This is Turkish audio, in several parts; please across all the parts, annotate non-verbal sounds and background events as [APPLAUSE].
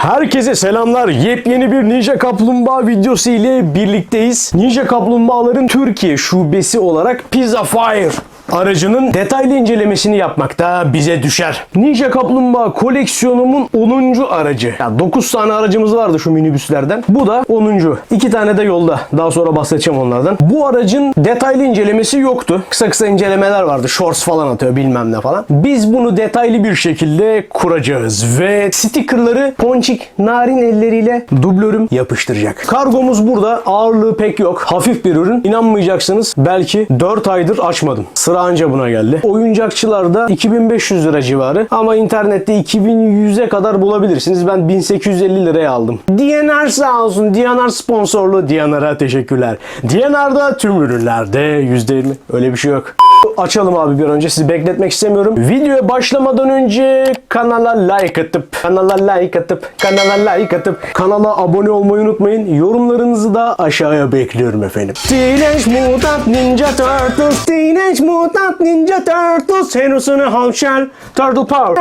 Herkese selamlar. Yepyeni bir Ninja Kaplumbağa videosu ile birlikteyiz. Ninja Kaplumbağaların Türkiye şubesi olarak Pizza Fire aracının detaylı incelemesini yapmakta bize düşer. Ninja Kaplumbağa koleksiyonumun 10. aracı. Ya 9 tane aracımız vardı şu minibüslerden. Bu da 10. 2 tane de yolda. Daha sonra bahsedeceğim onlardan. Bu aracın detaylı incelemesi yoktu. Kısa kısa incelemeler vardı. Shorts falan atıyor bilmem ne falan. Biz bunu detaylı bir şekilde kuracağız ve stickerları ponçik narin elleriyle dublörüm yapıştıracak. Kargomuz burada. Ağırlığı pek yok. Hafif bir ürün. İnanmayacaksınız. Belki 4 aydır açmadım. Sıra anca buna geldi. Oyuncakçılarda 2500 lira civarı ama internette 2100'e kadar bulabilirsiniz. Ben 1850 liraya aldım. DNR sağ olsun. DNR sponsorlu. DNR'a teşekkürler. DNR'da tüm ürünlerde %20. Öyle bir şey yok. Açalım abi bir önce sizi bekletmek istemiyorum. Videoya başlamadan önce kanala like atıp, kanala like atıp, kanala like atıp, kanala abone olmayı unutmayın. Yorumlarınızı da aşağıya bekliyorum efendim. Teenage Mutant Ninja Turtles, Teenage Mutant Ninja Turtles, Henus'unu Havşel, Turtle Power.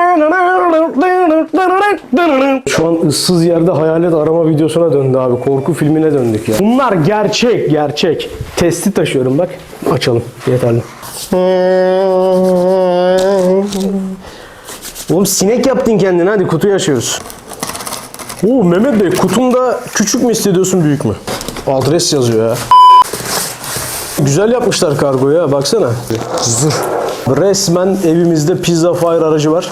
Şu an ıssız yerde hayalet arama videosuna döndü abi. Korku filmine döndük ya. Bunlar gerçek, gerçek. Testi taşıyorum bak. Açalım. Yeterli. Oğlum sinek yaptın kendine hadi kutuyu açıyoruz. Oo Mehmet Bey kutunda küçük mü hissediyorsun büyük mü? Adres yazıyor ya. Güzel yapmışlar kargoyu ya baksana. Resmen evimizde Pizza Fire aracı var.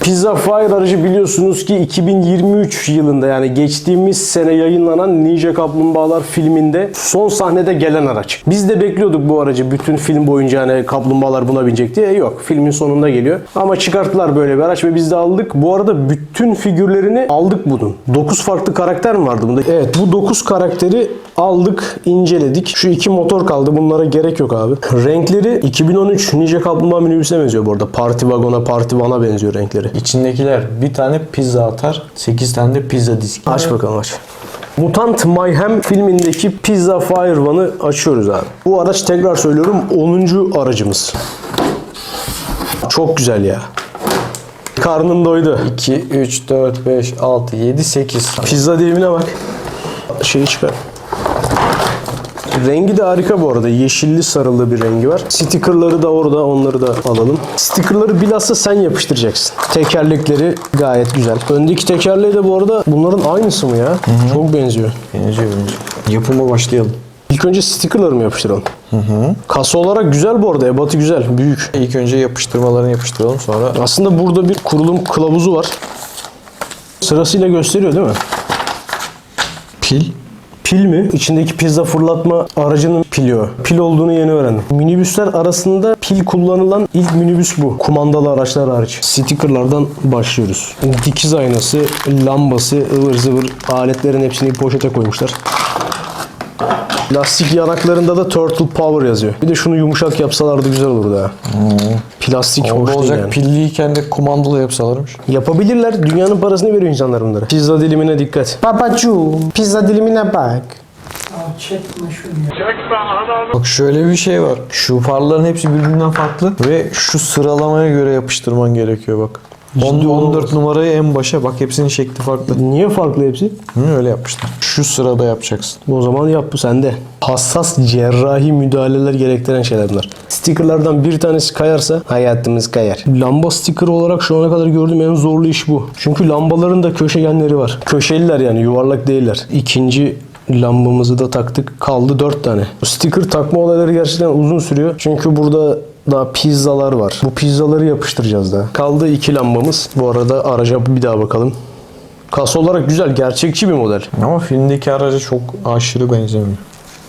Pizza Fire aracı biliyorsunuz ki 2023 yılında yani geçtiğimiz sene yayınlanan Ninja Kaplumbağalar filminde son sahnede gelen araç. Biz de bekliyorduk bu aracı bütün film boyunca hani kaplumbağalar buna binecek diye. Yok filmin sonunda geliyor. Ama çıkarttılar böyle bir araç ve biz de aldık. Bu arada bütün figürlerini aldık bunun. 9 farklı karakter mi vardı bunda? Evet bu 9 karakteri aldık, inceledik. Şu iki motor kaldı. Bunlara gerek yok abi. Renkleri 2013 Ninja Kaplumbağa minibüsüne benziyor bu arada. Parti vagona, parti vana benziyor renkleri. İçindekiler bir tane pizza atar, 8 tane de pizza diski. Aç bakalım aç. Mutant Mayhem filmindeki Pizza Fire One'ı açıyoruz abi. Bu araç tekrar söylüyorum 10. aracımız. Çok güzel ya. Karnın doydu. 2, 3, 4, 5, 6, 7, 8. Pizza dilimine bak. Şeyi çıkar. Rengi de harika bu arada. Yeşilli sarılı bir rengi var. Stickerları da orada. Onları da alalım. Stickerları bilhassa sen yapıştıracaksın. Tekerlekleri gayet güzel. Öndeki tekerleği de bu arada bunların aynısı mı ya? Çok benziyor. Benziyor benziyor. Yapıma başlayalım. İlk önce stickerları mı yapıştıralım? Hı hı. Kasa olarak güzel bu arada. Ebatı güzel. Büyük. İlk önce yapıştırmalarını yapıştıralım sonra Aslında burada bir kurulum kılavuzu var. Sırasıyla gösteriyor değil mi? pil. Pil mi? İçindeki pizza fırlatma aracının pili o. Pil olduğunu yeni öğrendim. Minibüsler arasında pil kullanılan ilk minibüs bu. Kumandalı araçlar hariç. Stickerlardan başlıyoruz. Dikiz aynası, lambası, ıvır zıvır aletlerin hepsini poşete koymuşlar. Lastik yanaklarında da Turtle Power yazıyor. Bir de şunu yumuşak yapsalardı güzel olurdu ha. Plastik Orada hoş değil olacak yani. pilliyken de kumandalı yapsalarmış. Yapabilirler. Dünyanın parasını veriyor insanlar bunlara. Pizza dilimine dikkat. Papacu, pizza dilimine bak. Bak şöyle bir şey var. Şu farların hepsi birbirinden farklı ve şu sıralamaya göre yapıştırman gerekiyor bak. On- Ciddi 14 numarayı en başa bak hepsinin şekli farklı. Niye farklı hepsi? Hı, öyle yapmışlar. Şu sırada yapacaksın. O zaman yap bu sende. Hassas cerrahi müdahaleler gerektiren şeyler bunlar. Stickerlardan bir tanesi kayarsa hayatımız kayar. Lamba sticker olarak şu ana kadar gördüğüm en zorlu iş bu. Çünkü lambaların da köşegenleri var. Köşeliler yani yuvarlak değiller. İkinci lambamızı da taktık. Kaldı dört tane. Bu sticker takma olayları gerçekten uzun sürüyor. Çünkü burada daha pizzalar var. Bu pizzaları yapıştıracağız daha. Kaldı iki lambamız. Bu arada araca bir daha bakalım. Kasa olarak güzel, gerçekçi bir model. Ama filmdeki araca çok aşırı benzemiyor.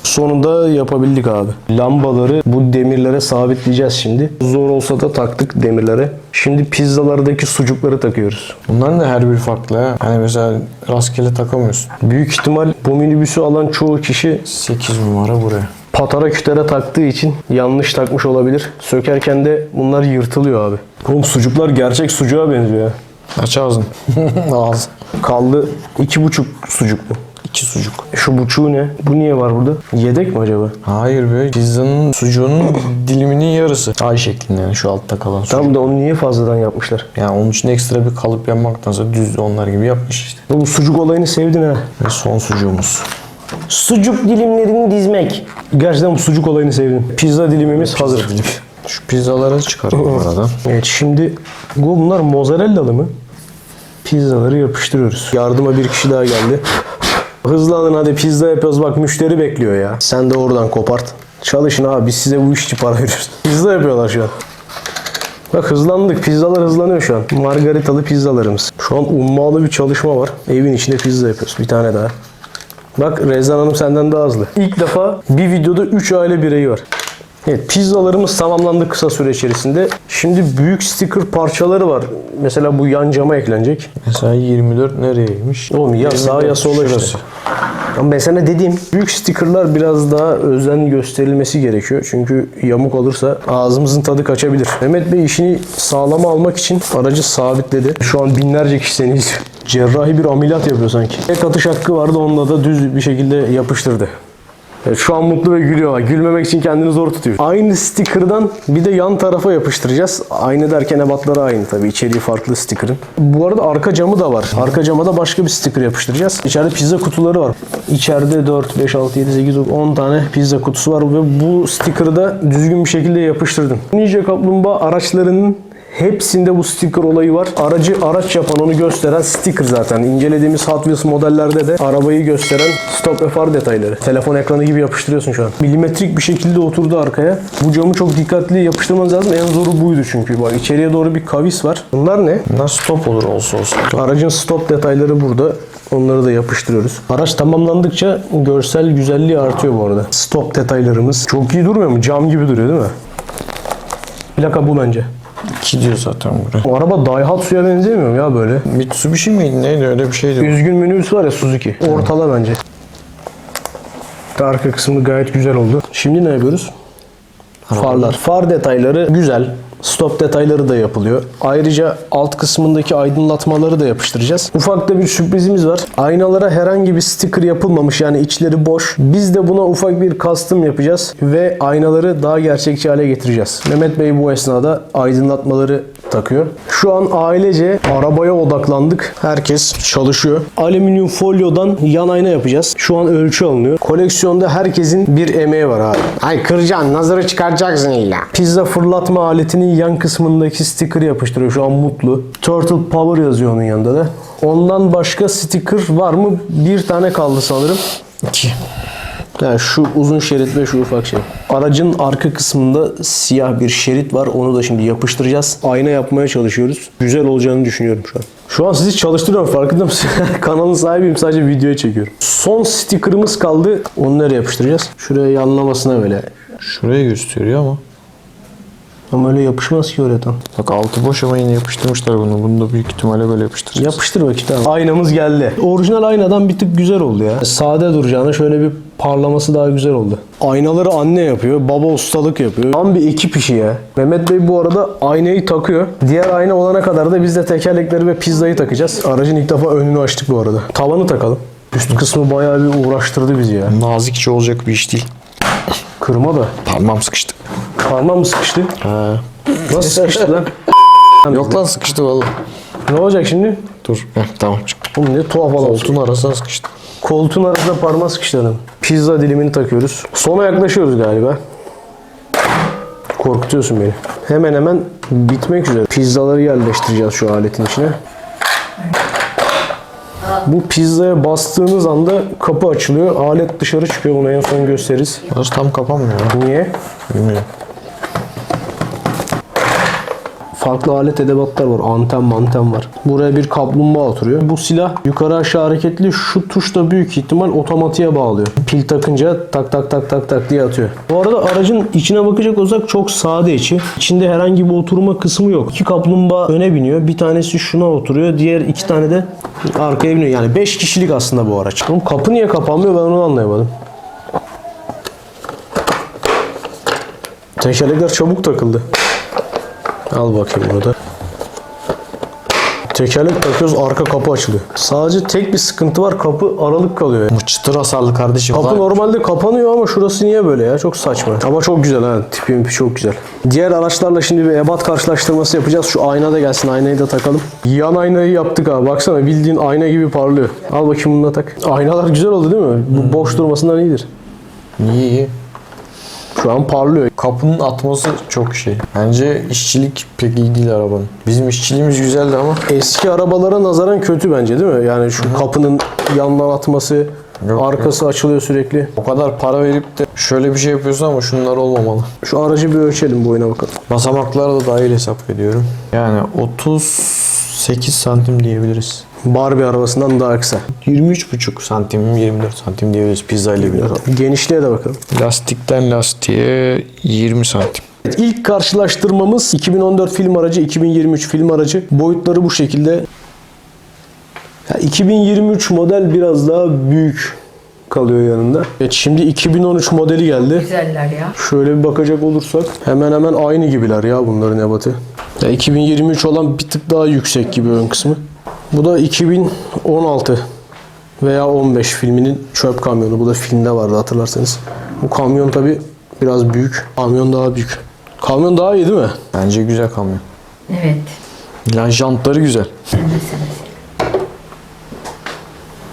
Sonunda yapabildik abi. Lambaları bu demirlere sabitleyeceğiz şimdi. Zor olsa da taktık demirlere. Şimdi pizzalardaki sucukları takıyoruz. Bunların da her biri farklı ha. Hani mesela rastgele takamıyorsun. Büyük ihtimal bu minibüsü alan çoğu kişi 8 numara buraya. Patara kütere taktığı için yanlış takmış olabilir. Sökerken de bunlar yırtılıyor abi. Oğlum sucuklar gerçek sucuğa benziyor ya. Aç ağzını. [LAUGHS] Ağzı. Kaldı iki buçuk sucuk bu. İki sucuk. Şu buçuğu ne? Bu niye var burada? Yedek mi acaba? Hayır be. Pizzanın sucuğunun diliminin yarısı. Ay şeklinde yani şu altta kalan sucuk. Tam da onu niye fazladan yapmışlar? Yani onun için ekstra bir kalıp yapmaktansa düz onlar gibi yapmış işte. Bu sucuk olayını sevdin ha. Ve son sucuğumuz. Sucuk dilimlerini dizmek. Gerçekten bu sucuk olayını sevdim. Pizza dilimimiz hazır. Şu pizzaları çıkarıyorum aradan. Evet şimdi bu bunlar mozzarellalı mı? Pizzaları yapıştırıyoruz. Yardıma bir kişi daha geldi. Hızlanın hadi pizza yapıyoruz bak müşteri bekliyor ya. Sen de oradan kopart. Çalışın abi biz size bu iş için para veriyoruz. Pizza yapıyorlar şu an. Bak hızlandık. Pizzalar hızlanıyor şu an. Margaritalı pizzalarımız. Şu an ummalı bir çalışma var. Evin içinde pizza yapıyoruz. Bir tane daha. Bak Rezan Hanım senden daha hızlı. İlk defa bir videoda 3 aile bireyi var. Evet pizzalarımız tamamlandı kısa süre içerisinde. Şimdi büyük sticker parçaları var. Mesela bu yan cama eklenecek. Mesela 24 nereyeymiş? Oğlum ya sağ ya sola işte. Ama ben sana dediğim büyük stickerlar biraz daha özen gösterilmesi gerekiyor. Çünkü yamuk olursa ağzımızın tadı kaçabilir. Mehmet Bey işini sağlama almak için aracı sabitledi. Şu an binlerce kişi seni izliyor. Cerrahi bir ameliyat yapıyor sanki. Tek atış hakkı vardı onunla da düz bir şekilde yapıştırdı. Evet, şu an mutlu ve gülüyor. Gülmemek için kendini zor tutuyor. Aynı sticker'dan bir de yan tarafa yapıştıracağız. Aynı derken ebatları aynı tabii. İçeriği farklı sticker'ın. Bu arada arka camı da var. Arka cama da başka bir sticker yapıştıracağız. İçeride pizza kutuları var. İçeride 4, 5, 6, 7, 8, 10 tane pizza kutusu var ve bu sticker'ı da düzgün bir şekilde yapıştırdım. Ninja Kaplumbağa araçlarının Hepsinde bu sticker olayı var. Aracı araç yapan onu gösteren sticker zaten. İncelediğimiz Hot Wheels modellerde de arabayı gösteren stop ve far detayları. Telefon ekranı gibi yapıştırıyorsun şu an. Milimetrik bir şekilde oturdu arkaya. Bu camı çok dikkatli yapıştırmanız lazım. En zoru buydu çünkü. Bak içeriye doğru bir kavis var. Bunlar ne? Bunlar stop olur olsa olsa. Aracın stop detayları burada. Onları da yapıştırıyoruz. Araç tamamlandıkça görsel güzelliği artıyor bu arada. Stop detaylarımız. Çok iyi durmuyor mu? Cam gibi duruyor değil mi? Plaka bu bence. 2 diyor zaten buraya. Bu araba Daihatsu'ya benzemiyor mu ya böyle? Mitsubishi miydi neydi öyle bir şeydi. Üzgün minibüs var ya Suzuki. Ortala bence. Arka kısmı gayet güzel oldu. Şimdi ne yapıyoruz? Farlar. Far detayları güzel. Stop detayları da yapılıyor. Ayrıca alt kısmındaki aydınlatmaları da yapıştıracağız. Ufak da bir sürprizimiz var. Aynalara herhangi bir sticker yapılmamış yani içleri boş. Biz de buna ufak bir custom yapacağız ve aynaları daha gerçekçi hale getireceğiz. Mehmet Bey bu esnada aydınlatmaları takıyor. Şu an ailece arabaya odaklandık. Herkes çalışıyor. Alüminyum folyodan yan ayna yapacağız. Şu an ölçü alınıyor. Koleksiyonda herkesin bir emeği var abi. Ay kıracaksın, nazarı çıkaracaksın illa. Pizza fırlatma aletinin yan kısmındaki sticker yapıştırıyor. Şu an mutlu. Turtle Power yazıyor onun yanında da. Ondan başka sticker var mı? Bir tane kaldı sanırım. 2. Yani şu uzun şerit ve şu ufak şey. Aracın arka kısmında siyah bir şerit var. Onu da şimdi yapıştıracağız. Ayna yapmaya çalışıyoruz. Güzel olacağını düşünüyorum şu an. Şu an sizi çalıştırıyorum farkında mısın? [LAUGHS] Kanalın sahibiyim sadece videoya çekiyorum. Son sticker'ımız kaldı. Onu nereye yapıştıracağız? Şuraya yanlamasına böyle. Şuraya gösteriyor ama. Ama öyle yapışmaz ki oraya tam. Bak altı boş ama yine yapıştırmışlar bunu. Bunu da büyük ihtimalle böyle yapıştıracağız. Yapıştır bakayım tamam. Aynamız geldi. Orijinal aynadan bir tık güzel oldu ya. Sade duracağına şöyle bir parlaması daha güzel oldu. Aynaları anne yapıyor, baba ustalık yapıyor. Tam bir ekip işi ya. Mehmet Bey bu arada aynayı takıyor. Diğer ayna olana kadar da biz de tekerlekleri ve pizzayı takacağız. Aracın ilk defa önünü açtık bu arada. Tavanı takalım. Üst kısmı bayağı bir uğraştırdı bizi ya. Nazikçe olacak bir iş değil. Kırma da. Parmağım sıkıştı. Parmağım mı sıkıştı? Ha. Nasıl sıkıştı lan? Yok lan sıkıştı valla. Ne olacak şimdi? Dur. Heh, tamam çıktı. Oğlum ne tuhaf adam. Koltuğun arasına sıkıştı. Koltuğun arasında parmağı sıkıştı adam. Pizza dilimini takıyoruz. Sona yaklaşıyoruz galiba. Korkutuyorsun beni. Hemen hemen bitmek üzere. Pizzaları yerleştireceğiz şu aletin içine. Bu pizzaya bastığınız anda kapı açılıyor. Alet dışarı çıkıyor. Onu en son gösteririz. Burası tam kapanmıyor. Niye? Bilmiyorum. Farklı alet edevatlar var. Anten manten var. Buraya bir kaplumbağa oturuyor. Bu silah yukarı aşağı hareketli. Şu tuş da büyük ihtimal otomatiğe bağlıyor. Pil takınca tak tak tak tak tak diye atıyor. Bu arada aracın içine bakacak olsak çok sade içi. İçinde herhangi bir oturma kısmı yok. İki kaplumbağa öne biniyor. Bir tanesi şuna oturuyor. Diğer iki tane de arkaya biniyor. Yani 5 kişilik aslında bu araç. Oğlum kapı niye kapanmıyor ben onu anlayamadım. Tekerlekler çabuk takıldı. Al bakayım bunu da. Tekerlek takıyoruz arka kapı açılıyor. Sadece tek bir sıkıntı var kapı aralık kalıyor. Bu çıtır hasarlı kardeşim. Kapı Lan, normalde kapanıyor ama şurası niye böyle ya? Çok saçma. Ama çok güzel ha. Tipi mipi çok güzel. Diğer araçlarla şimdi bir ebat karşılaştırması yapacağız. Şu ayna da gelsin. Aynayı da takalım. Yan aynayı yaptık ha. Baksana bildiğin ayna gibi parlıyor. Al bakayım bunu da tak. Aynalar güzel oldu değil mi? Bu boş durmasından iyidir. İyi iyi. Şu an parlıyor. Kapının atması çok şey. Bence işçilik pek iyi değil arabanın. Bizim işçiliğimiz güzeldi ama Eski arabalara nazaran kötü bence değil mi? Yani şu kapının yandan atması, Yok, arkası açılıyor sürekli. o kadar para verip de şöyle bir şey yapıyorsun ama şunlar olmamalı. Şu aracı bir ölçelim boyuna bakalım. Basamakları da dahil hesap ediyorum. Yani 38 santim diyebiliriz. Barbie arabasından daha kısa. 23,5 santim, 24 santim diyebiliriz pizza ile birlikte. Genişliğe de bakalım. Lastikten lastiğe 20 santim. Evet, İlk karşılaştırmamız 2014 film aracı, 2023 film aracı. Boyutları bu şekilde. Ya 2023 model biraz daha büyük kalıyor yanında. Evet şimdi 2013 modeli geldi. Güzeller ya. Şöyle bir bakacak olursak hemen hemen aynı gibiler ya bunların ebatı. Ya 2023 olan bir tık daha yüksek gibi ön kısmı. Bu da 2016 veya 15 filminin çöp kamyonu. Bu da filmde vardı hatırlarsanız. Bu kamyon tabi biraz büyük. Kamyon daha büyük. Kamyon daha iyi değil mi? Bence güzel kamyon. Evet. Yani jantları güzel.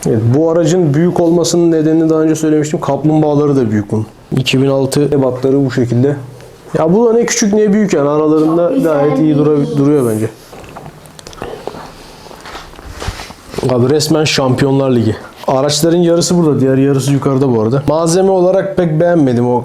Evet, bu aracın büyük olmasının nedenini daha önce söylemiştim. Kaplumbağaları da büyük bunun. 2006 ebatları bu şekilde. Ya bu da ne küçük ne büyük yani aralarında gayet iyi dura- duruyor bence. Abi resmen Şampiyonlar Ligi. Araçların yarısı burada, diğer yarısı yukarıda bu arada. Malzeme olarak pek beğenmedim o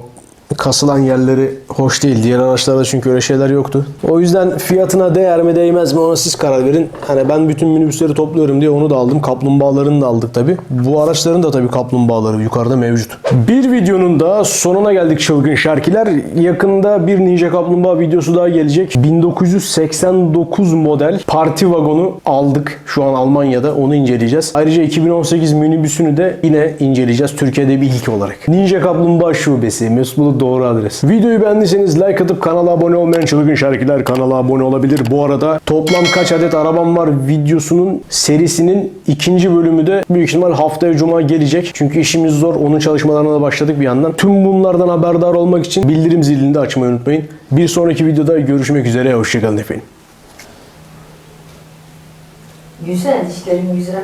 kasılan yerleri hoş değil. Diğer araçlarda çünkü öyle şeyler yoktu. O yüzden fiyatına değer mi değmez mi ona siz karar verin. Hani ben bütün minibüsleri topluyorum diye onu da aldım. Kaplumbağalarını da aldık tabi. Bu araçların da tabi kaplumbağaları yukarıda mevcut. Bir videonun da sonuna geldik çılgın şarkiler. Yakında bir Ninja Kaplumbağa videosu daha gelecek. 1989 model parti vagonu aldık. Şu an Almanya'da onu inceleyeceğiz. Ayrıca 2018 minibüsünü de yine inceleyeceğiz. Türkiye'de bir ilk olarak. Ninja Kaplumbağa Şubesi. Mesut Bulut doğru adres. Videoyu beğendiyseniz like atıp kanala abone olmayan çılgın şarkiler kanala abone olabilir. Bu arada toplam kaç adet arabam var videosunun serisinin ikinci bölümü de büyük ihtimal haftaya cuma gelecek. Çünkü işimiz zor. Onun çalışmalarına da başladık bir yandan. Tüm bunlardan haberdar olmak için bildirim zilini de açmayı unutmayın. Bir sonraki videoda görüşmek üzere. Hoşçakalın efendim. Güzel, dişlerim güzel.